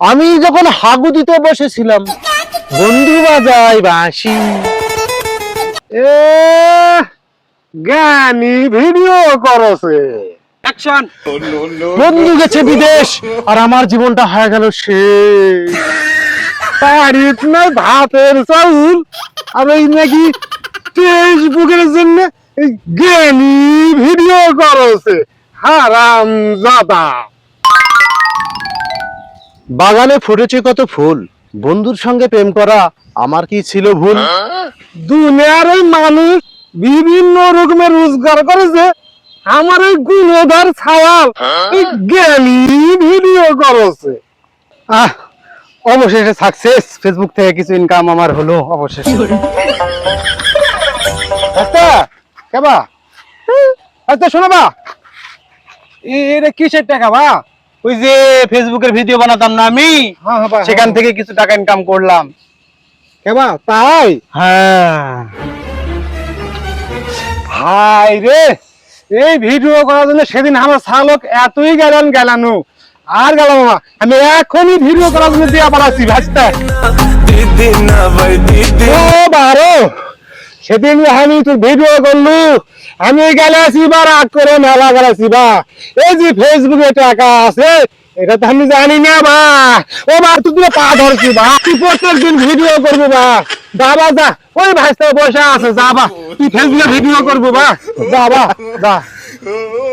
আমি যখন হাগু দিতে বসেছিলাম বন্ধু বাজাই বাঁশি। এ জ্ঞানী ভিডিও করছে। বন্ধু গেছে বিদেশ আর আমার জীবনটা হয়ে গেল শেষ। নাই ভাতের চাউল। আর এই নাকি ফেসবুকের জন্য এই জ্ঞানী ভিডিও করছে হারাম জাদা বাগানে ফুটেছে কত ফুল। বন্ধুর সঙ্গে প্রেম করা আমার কি ছিল ভুল? দুনিয়ার এই মানুষ বিভিন্ন রকমের রোজগার করেছে আমার এই গুণধার ছাওয়াল এই জ্ঞানী ভিডিও করছে। আহ অবশেষে সাকসেস ফেসবুক থেকে কিছু ইনকাম আমার হলো অবশেষে। আচ্ছা কেবা আচ্ছা শোনো বা। এ- এটা কিসের টাকা বা? ওই যে ফেসবুকের ভিডিও বানাতাম না আমি? হ্যাঁ, হ্যাঁ, হ্যাঁ। সেখান থেকে কিছু টাকা ইনকাম করলাম। তাই? হ্যাঁ। রে এই ভিডিও করার জন্য সেদিন আমার শালক এতই গেলান গেলানো। আর গেল না। আমি এখনই ভিডিও করার জন্য দিয়ে আবার আসি ভাজতে ভাই দিদি। বারো। সেদিন আমি তুই ভিডিও করলু। আমি গেলে বা রাগ করে মেলা গেলে বা এই যে ফেসবুকে টাকা আছে, এটা তো আমি জানি না, বা। ও বা, তুই তুই পা ধরছি বা। তুই প্রত্যেক দিন ভিডিও করবি, বা। বাবা যা। ওই ভাইস্তা বসে আছে, যা, বা। তুই ফেসবুকে ভিডিও করব, বা। যা বা, যা।